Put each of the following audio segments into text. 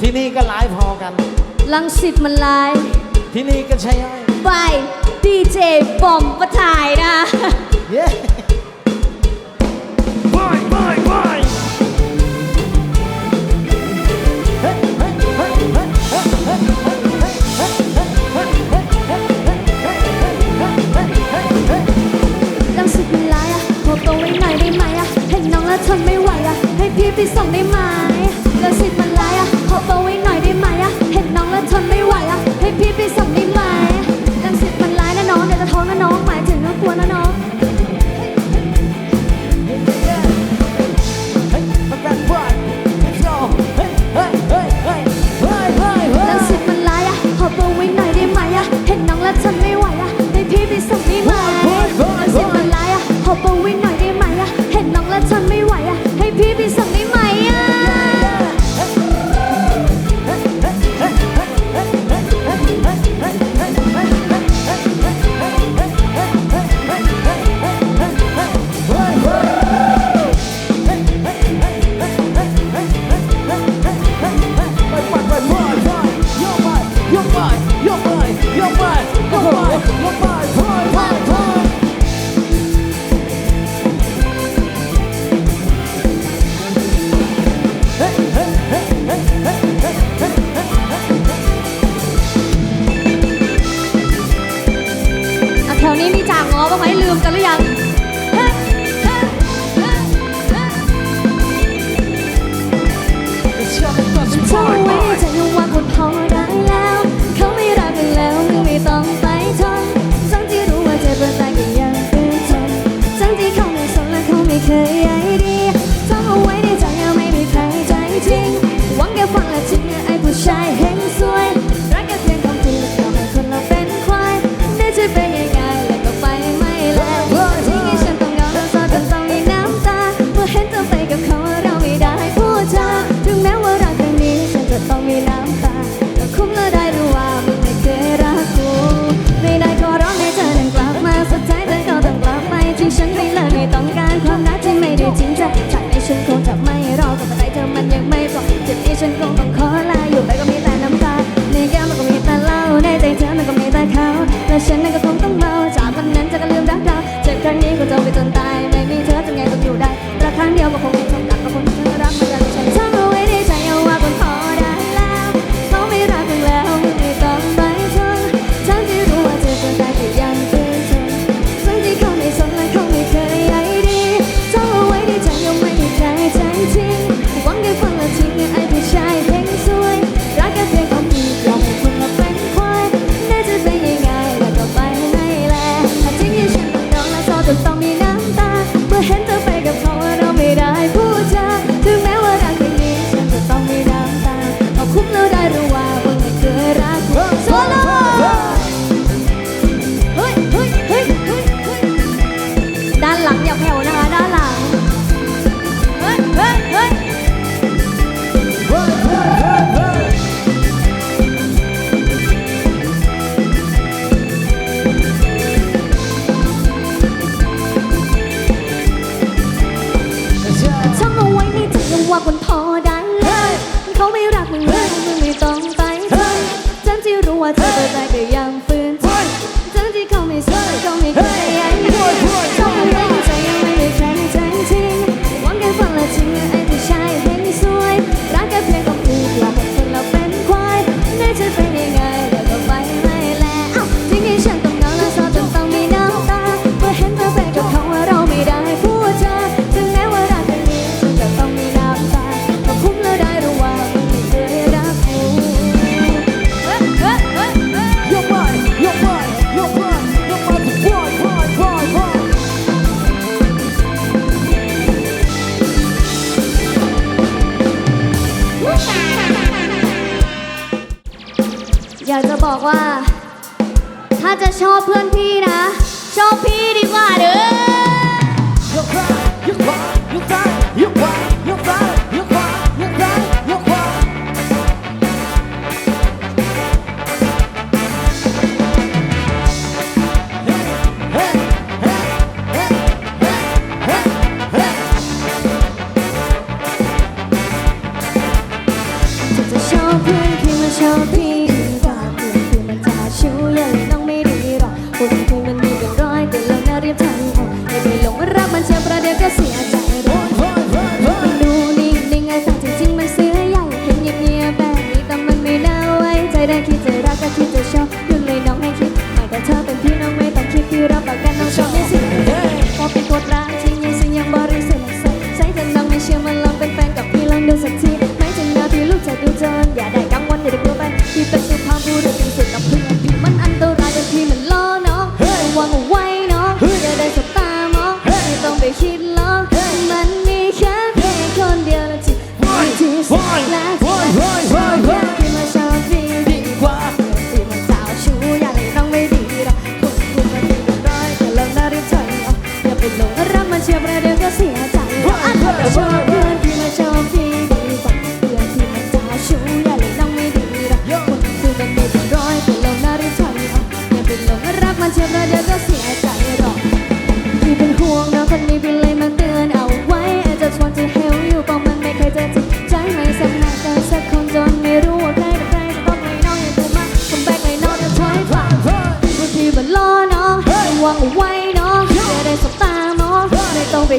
ที่นี่ก็หลายพอกัน ลังสิตมันลาย ที่นี่ก็ใช่ย่อยไปดีเจบอมประถ่ายนะไปไปไปลังสิตมันลายอะบอโตัไว้หน่อยได้ไหมอะเห็นน้องแล้วทนไม่ไหวอะให้พี่ไปส่งได้ไหมลังสิตมัน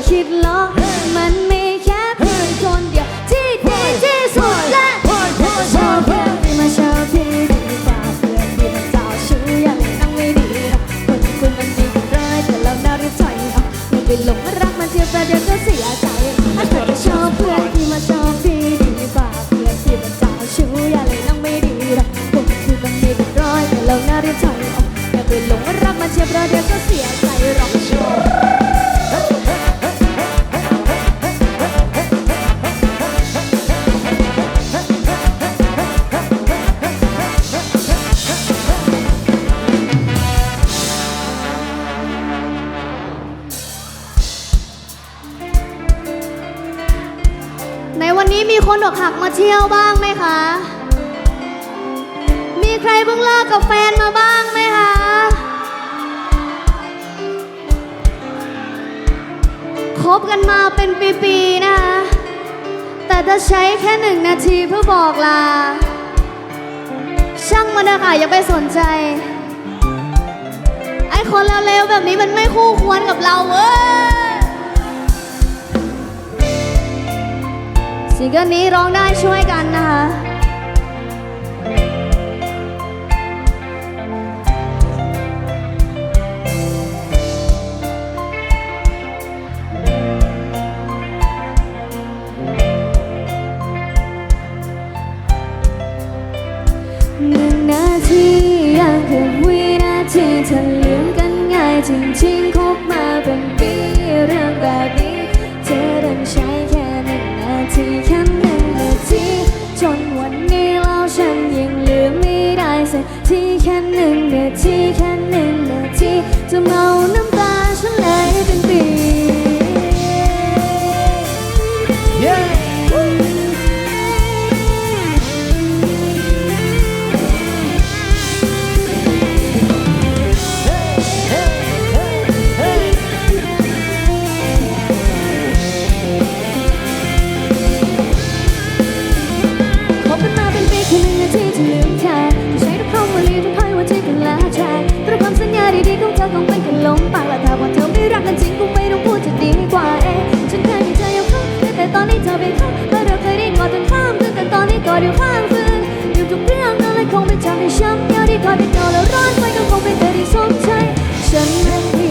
คิดหรอกมันไม่แค่เพื่อนคนเดียวที่ดีที่สุดและมาชอบเพื่อนที่มาชอบที่ดีกว่าเพื่อนที่มันเจ้าชู้อย่าเลยนั่งไม่ดีหรอคนที่คุณมันดีกันร้ายแต่เราน่ารีบถอยออกไม่ไปหลงรักมันเทียบประเดียวก็เสียใจอาจชอบเพื่อนที่มาชอบที่ดีกว่าเพื่อนที่มันเจ้าชู้อย่าเลยนั่งไม่ดีหรอคนที่คุณมันดีกันร้ายแต่เราน่ารีบถอยออกไม่ไปหลงรักมันเทียบประเดียวก็เสียใจหรอก ในวันนี้มีคนอกหักมาเที่ยวบ้างไหมคะ มีใครเพิ่งเลิกกับแฟนมาบ้างไหมคะ คบกันมาเป็นปีๆนะคะ แต่จะใช้แค่หนึ่งนาทีเพื่อบอกลา ช่างมันนะคะอย่าไปสนใจ ไอ้คนเร็วๆแบบนี้มันไม่คู่ควรกับเราเว้ย ซิงเกิลนี้ร้องได้ช่วยกันนะคะ สักทีแค่หนึ่งนาทีแค่หนึ่งนาทีจะเมาน้ำตาฉันไหลเป็นปี ไห้ช้ำเดียวที่พอได้นอแล้วร้อนไปก็คงไม่เคยได้สมใจฉันนั้น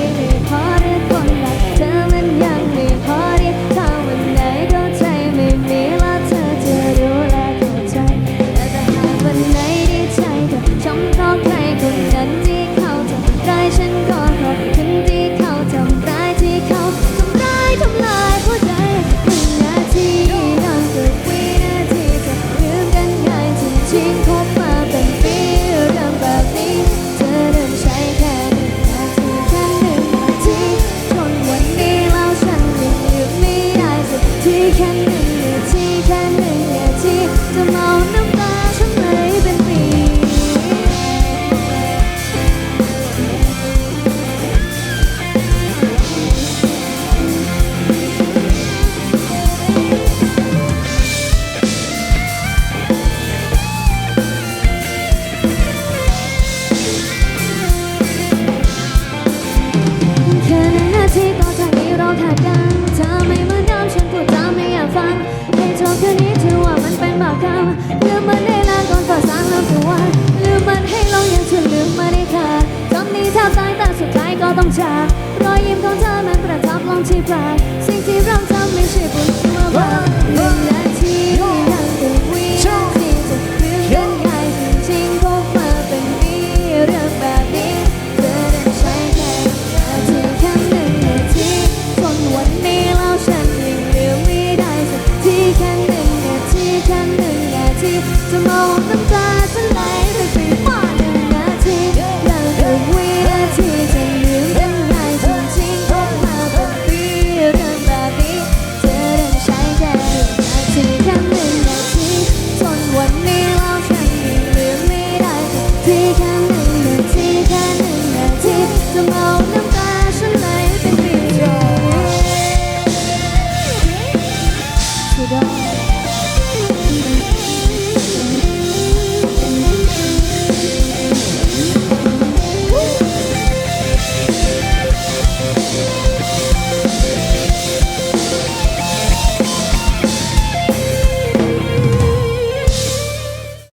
ลืมมันให้นานก่อนก่อสร้างลืมตัวลืมมันให้ลงยังฉันลืมมาได้ขาดจำนี้แทบตายแต่สุดท้ายก็ต้องจากรอยยิ้มของเธอมันประทับลงที่ปลายสิ่งที่เราทำไม่ใช่บุญ